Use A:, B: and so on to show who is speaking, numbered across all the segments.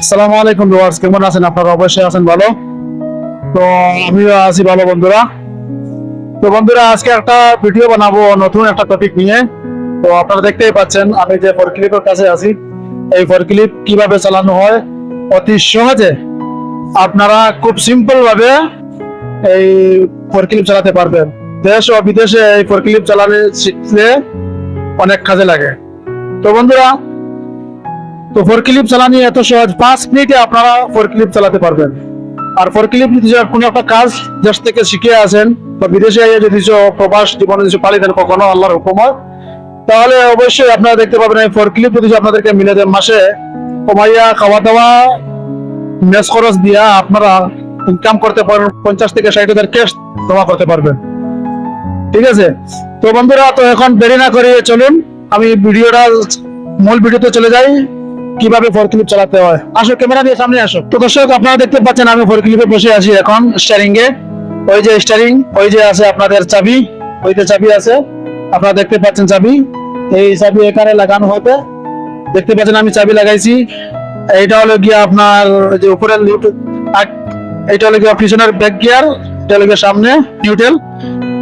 A: আসসালামু আলাইকুম ভিউয়ার্স, কেমন আছেন আপনারা? অবশ্যই আছেন ভালো। তো আমিও আছি ভালো, বন্ধুরা। তো বন্ধুরা, আজকে একটা ভিডিও বানাবো, নতুন একটা টপিক নিয়ে। তো আপনারা দেখতেই পাচ্ছেন, আমি যে ফরক্লিপের কাছে আছি, এই ফরক্লিপ কীভাবে চালানো হয়, অতি সহজে আপনারা খুব সিম্পল ভাবে এই ফরক্লিপ চালাতে পারবেন। দেশ ও বিদেশে এই ফরক্লিপ চালানো শিখলে অনেক কাজে লাগে। তো বন্ধুরা তো ফোরক্লিপ চালানি এত সহজ। পাঁচ মিনিটে আপনারা ফোরক্লিপ চালাতে পারবেন। আর ফোরক্লিপ যদি কোনো একটা কাজ দেশ থেকে শিখে আসেন বা বিদেশে যদি প্রবাস জীবনে কিছু পালি দেন কখনো আল্লাহর হুকুম হয়, তাহলে অবশ্যই আপনারা দেখতে পাবেন এই ফোরক্লিপ যদি আপনাদেরকে মিলে দেন মাসে কমাইয়া খাওয়া দাওয়া মেস খরচ দিয়া আপনারা ইনকাম করতে পারবেন পঞ্চাশ থেকে ষাট হাজার ক্যাশ জমা করতে পারবেন। ঠিক আছে? তো বন্ধুরা তো এখন দেরি না করে চলুন। আমি ভিডিওটা মূল ভিডিওতে চলে যাই। কীভাবে ফোর ক্লিপ চালাতে হয়? আসো ক্যামেরা দিয়ে সামনে আসো। তো দর্শক, আপনারা দেখতে পাচ্ছেন, আমি ফোর ক্লিপে বসে আছি এখন স্টারিং এ। ওই যে স্টারিং ওই যে আছে আপনাদের চাবি, ওই যে চাবি আছে। আপনারা দেখতে পাচ্ছেন চাবি। এই চাবি এখানে লাগানো হবে দেখতে পাচ্ছেন, আমি চাবি লাগাইছি। এইটা হলো গিয়ে আপনার যে উপরের এইটা হলো গিয়ে পিছনের ব্যাক গিয়ার এটা হলো গিয়ে সামনে নিউট্রাল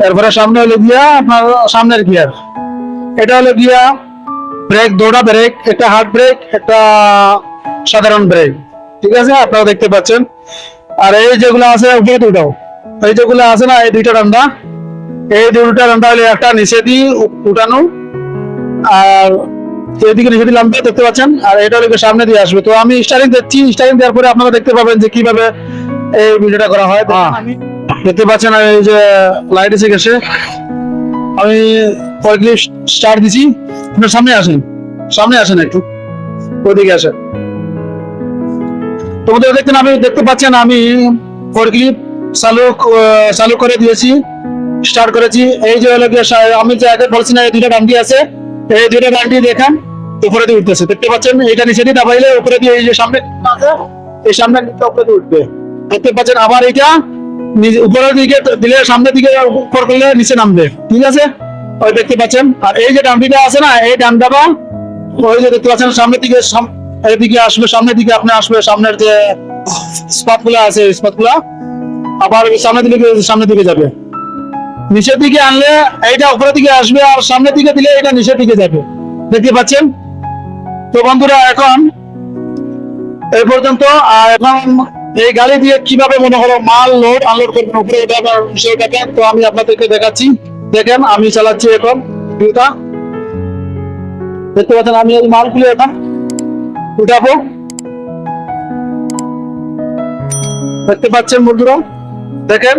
A: এরপরে সামনে হলো গিয়া আপনার সামনের গিয়ার এটা হলো গিয়া ব্রেক দৌড়া ব্রেক একটা হার্ড ব্রেক একটা সাধারণ ব্রেক ঠিক আছে? আপনারা দেখতে পাচ্ছেন। আর এই যেগুলো আছে উপরে দুটাও এই যেগুলো আছে না এই দুইটা ডান্ডা এই দুইটা ডান্ডা হলে একটা নিচে দিয়ে উঠানো আর এদিকে নিচে দিলাম দেখতে পাচ্ছেন? আর এটা হলো সামনে দিয়ে আসবে। তো আমি স্টারিং দিচ্ছি। স্টারিং দেওয়ার পরে আপনারা দেখতে পাবেন যে কীভাবে এই ভিডিওটা করা হয়। দেখতে পাচ্ছেন এই যে লাইট এসে গেছে। আমি কয়েকলি স্টার্ট দিছি আপনার সামনে আসেন। সামনে আসেন একটু। ওইদিকে আসেন। তোমাদের দেখতেন আমি দেখতে পাচ্ছেন আমি ফোরক্লিপ চালু চালু করে দিয়েছি স্টার্ট করেছি। এই যে হলো আমি যে আগে বলছি না, এই দুইটা ডান্ডি আছে। এই দুইটা ডান্ডি দেখান, উপরে দিয়ে উঠতেছে। দেখতে পাচ্ছেন, এটা নিচে দিয়ে দাবাইলে উপরে দিয়ে এই যে সামনে এই সামনে উপরে দিয়ে উঠবে। দেখতে পাচ্ছেন, আবার এটা উপরের দিকে দিলে সামনের দিকে উপর করলে নিচে নামবে। ঠিক আছে? ওই দেখতে পাচ্ছেন? আর এই যে ডান্ডিটা আছে না, এই ডান্ডাটা ওই যে দেখতে পাচ্ছেন, সামনের দিকে এইদিকে আসবে, সামনের দিকে আপনি আসবে, সামনের যে স্পটগুলো আছে স্পটগুলা আবার সামনের দিকে সামনের দিকে যাবে। নিচের দিকে আনলে এইটা উপরের দিকে আসবে, আর সামনের দিকে দিলে এটা নিচের দিকে যাবে। দেখতে পাচ্ছেন? তো বন্ধুরা, এখন এই পর্যন্ত, আর এখন এই গাড়ি দিয়ে কীভাবে মনে হলো মাল লোড আনলোড করবেন, উপরে এটা তো আমি আপনাদেরকে দেখাচ্ছি। দেখেন আমি চালাচ্ছি এখন দুটা দেখতে পাচ্ছেন আমি এই মালগুলো এখন উঠাবো। দেখতে পাচ্ছেন বন্ধুরা, দেখেন।